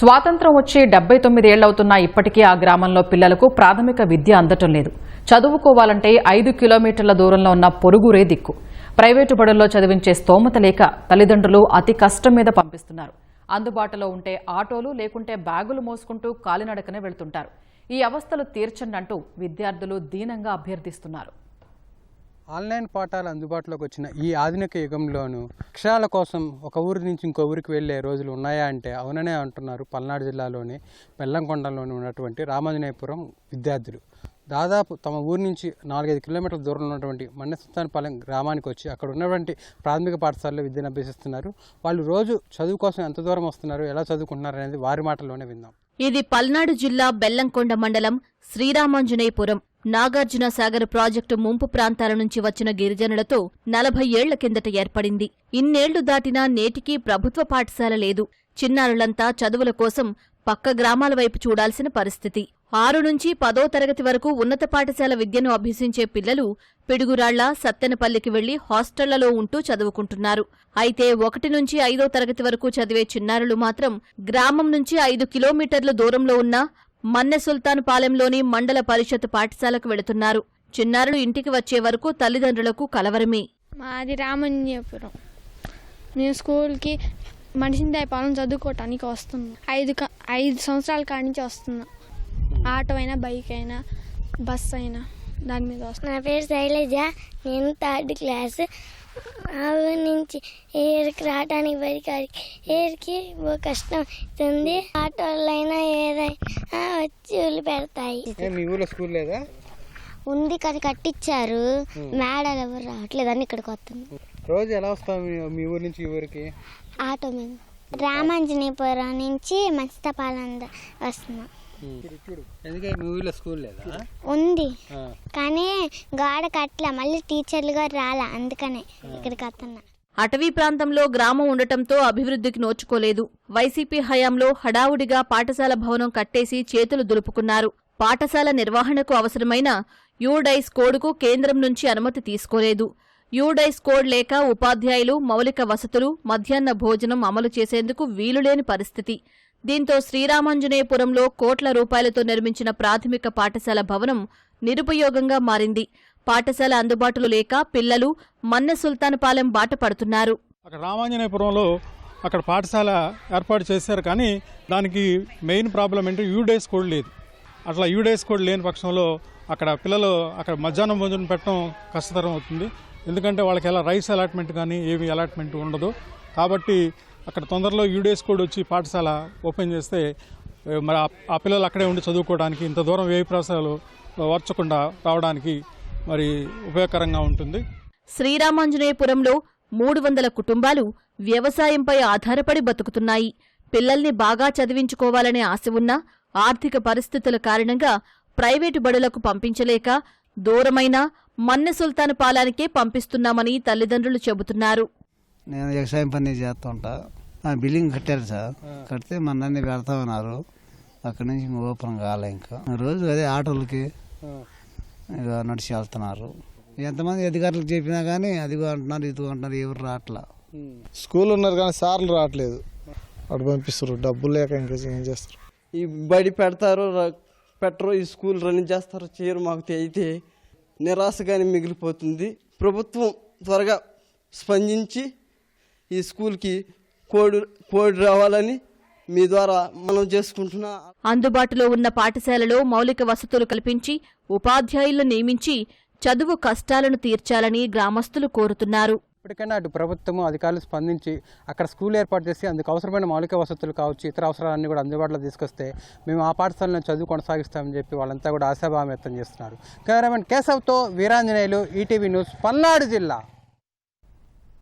స్వాతంత్రం వచ్చి డెబ్బై తొమ్మిదేళ్ళవుతున్నా ఇప్పటికీ ఆ గ్రామంలో పిల్లలకు ప్రాథమిక విద్య అందటం లేదు. చదువుకోవాలంటే ఐదు కిలోమీటర్ల దూరంలో ఉన్న పొరుగురే దిక్కు. ప్రైవేటు బడుల్లో చదివించే స్తోమత లేక తల్లిదండ్రులు అతి కష్టం మీద పంపిస్తున్నారు. అందుబాటులో ఉంటే ఆటోలు లేకుంటే బ్యాగులు మోసుకుంటూ కాలినడకనే వెళ్తుంటారు. ఈ అవస్థలు తీర్చండి అంటూ విద్యార్థులు దీనంగా అభ్యర్థిస్తున్నారు. ఆన్లైన్ పాఠాలు అందుబాటులోకి వచ్చిన ఈ ఆధునిక యుగంలోనూ అక్షరాల కోసం ఒక ఊరి నుంచి ఇంకో ఊరికి వెళ్ళే రోజులు ఉన్నాయా అంటే అవుననే అంటున్నారు పల్నాడు జిల్లాలోని బెల్లంకొండలోని ఉన్నటువంటి రామాంజనేయపురం విద్యార్థులు. దాదాపు తమ ఊరి నుంచి నాలుగైదు కిలోమీటర్ల దూరంలో ఉన్నటువంటి మన్నెసుతానపాలెం గ్రామానికి వచ్చి అక్కడ ఉన్నటువంటి ప్రాథమిక పాఠశాలలో విద్యను అభ్యసిస్తున్నారు. వాళ్ళు రోజు చదువు కోసం ఎంత దూరం వస్తున్నారు ఎలా చదువుకుంటున్నారు అనేది వారి మాటల్లోనే విందాం. ఇది పల్నాడు జిల్లా బెల్లంకొండ మండలం శ్రీరామాంజనేయపురం. నాగార్జున సాగర్ ప్రాజెక్టు ముంపు ప్రాంతాల నుంచి వచ్చిన గిరిజనులతో నలభై ఏళ్ళ కిందట ఏర్పడింది. ఇన్నేళ్ళు దాటినా నేటికీ ప్రభుత్వ పాఠశాల లేదు. చిన్నారులంతా చదువుల కోసం పక్క గ్రామాల వైపు చూడాల్సిన పరిస్థితి. ఆరు నుంచి పదో తరగతి వరకు ఉన్నత పాఠశాల విద్యను అభ్యసించే పిల్లలు పిడుగురాళ్ళ సత్తెనపల్లికి వెళ్ళి హాస్టళ్ళలో ఉంటూ చదువుకుంటున్నారు. అయితే ఒకటి నుంచి ఐదో తరగతి వరకు చదివే చిన్నారులు మాత్రం గ్రామం నుంచి ఐదు కిలోమీటర్ల దూరంలో ఉన్న మన్నె సుల్తాన్ పాలెంలోని మండల పరిషత్ పాఠశాలకు వెళుతున్నారు. చిన్నారులు ఇంటికి వచ్చే వరకు తల్లిదండ్రులకు కలవరమే. మాది రామంజపురం నేను స్కూల్కి మనిషిందాయపాలెం చదువుకోవటానికి వస్తున్నాం. ఐదు క- ఐదు సంవత్సరాల కాడి నుంచి వస్తున్నా. ఆటో అయినా బైక్ అయినా బస్ అయినా దాని మీద వస్తున్నా. నా పేరు శైలజ. నేను థర్డ్ క్లాస్. ఆ ఊరి నుంచి ఏరికి రావడానికి బడికాడికి ఏరికి ఓ కష్టం అవుతుంది. ఆటోలైనా ఏదైనా వచ్చి ఉల్లి పెడతాయి. మీ ఊళ్ళో స్కూల్ లేదా? ఉంది కానీ కట్టించారు మేడలు ఎవరు రావట్లేదు అని ఇక్కడికి వస్తుంది. రోజు ఎలా వస్తాం మీ ఊరి నుంచి ఈ ఊరికి? ఆటో మీద. రామాంజనేయపురం నుంచి మత్స్యపాలెం వస్తున్నాం. ఎందుకే మీ ఊళ్ళో స్కూల్ లేదా? ఉంది. కానీ గోడ కట్టలే మళ్ళీ టీచర్లు గారు రాలే అందుకనే ఇక్కడికి వస్తున్నా. అటవీ ప్రాంతంలో గ్రామం ఉండటంతో అభివృద్ధికి నోచుకోలేదు. వైసీపీ హయాంలో హడావుడిగా పాఠశాల భవనం కట్టేసి చేతులు దులుపుకున్నారు. పాఠశాల నిర్వహణకు అవసరమైన యూడైస్ కోడ్కు కేంద్రం నుంచి అనుమతి తీసుకోలేదు. యూడైస్ కోడ్ లేక ఉపాధ్యాయులు మౌలిక వసతులు మధ్యాహ్న భోజనం అమలు చేసేందుకు వీలులేని పరిస్థితి. దీంతో శ్రీరామాంజనేయపురంలో కోట్ల రూపాయలతో నిర్మించిన ప్రాథమిక పాఠశాల భవనం నిరుపయోగంగా మారింది. పాఠశాల అందుబాటులో లేక పిల్లలు మన్నె సుల్తాన్పాలెం బాట పడుతున్నారు. అక్కడ రామాంజనేయపురంలో అక్కడ పాఠశాల ఏర్పాటు చేశారు కానీ దానికి మెయిన్ ప్రాబ్లం ఏంటంటే యూడేస్ కోడ్ లేదు. అట్లా యూడేస్ కోడ్ లేని పక్షంలో అక్కడ పిల్లలు అక్కడ మధ్యాహ్నం భోజనం పెట్టడం కష్టతరం అవుతుంది. ఎందుకంటే వాళ్ళకి ఎలా రైస్ అలాట్మెంట్ కానీ ఏమి అలాట్మెంట్ ఉండదు. కాబట్టి అక్కడ తొందరలో యూడేస్ కోడ్ వచ్చి పాఠశాల ఓపెన్ చేస్తే మరి ఆ- పిల్లలు అక్కడే ఉండి చదువుకోవడానికి ఇంత దూరం వ్యయ ప్రసారాలు వర్చకుండా రావడానికి మరి ఉపయోగకరంగా ఉంటుంది. శ్రీరామాంజనేయపురంలో మూడు వందల కుటుంబాలు వ్యవసాయంపై ఆధారపడి బతుకుతున్నాయి. పిల్లల్ని బాగా చదివించుకోవాలనే ఆశ ఉన్నా ఆర్థిక పరిస్థితుల కారణంగా ప్రైవేటు బడులకు పంపించలేక దూరమైన మన్నె సుల్తాన్ పాలానికే పంపిస్తున్నామని తల్లిదండ్రులు చెబుతున్నారు. నేను వ్యవసాయం పని చేస్తుంటా. ఆ బిల్డింగ్ కట్టారు సార్. కడితే మన పెడతా ఉన్నారు అక్కడి నుంచి ఇంక ఓపెన్ కాలే ఇంకా. రోజు అదే ఆటోలకి ఇక నడిచి వెళ్తున్నారు. ఎంతమంది అధికారులకు చెప్పినా కానీ అదిగో అంటున్నారు ఇదిగో అంటున్నారు ఎవరు రావట్లా స్కూల్ ఉన్నారు కానీ సార్లు రావట్లేదు అటు పంపిస్తారు డబ్బులు లేక ఇంకా ఏం చేస్తారు? ఈ బడి పెడతారు ర- పెట్టరు ఈ స్కూల్ రన్ చేస్తారు చేయరు మాకు అయితే నిరాశగానే మిగిలిపోతుంది. ప్రభుత్వం త్వరగా స్పందించి ఈ స్కూల్కి కోడ్ కోడ్ రావాలని మీ ద్వారా మనం చేసుకుంటున్నా అందుబాటులో ఉన్న పాఠశాలలో మౌలిక వసతులు కల్పించి ఉపాధ్యాయులను నియమించి చదువు కష్టాలను తీర్చాలని గ్రామస్తులు కోరుతున్నారు. ఇప్పటికైనా అటు ప్రభుత్వము అధికారులు స్పందించి అక్కడ స్కూల్ ఏర్పాటు చేసి అందుకు అవసరమైన మౌలిక వసతులు కావచ్చు ఇతర అవసరాలన్నీ కూడా అందుబాటులో తీసుకొస్తే మేము ఆ పాఠశాలను చదువు కొనసాగిస్తామని చెప్పి వాళ్ళంతా కూడా ఆశాభావం వ్యక్తం చేస్తున్నారు. కెమెరామెన్ కేశవ్తో వీరాంజనేయులు ఈటీవీ న్యూస్ పల్నాడు జిల్లా.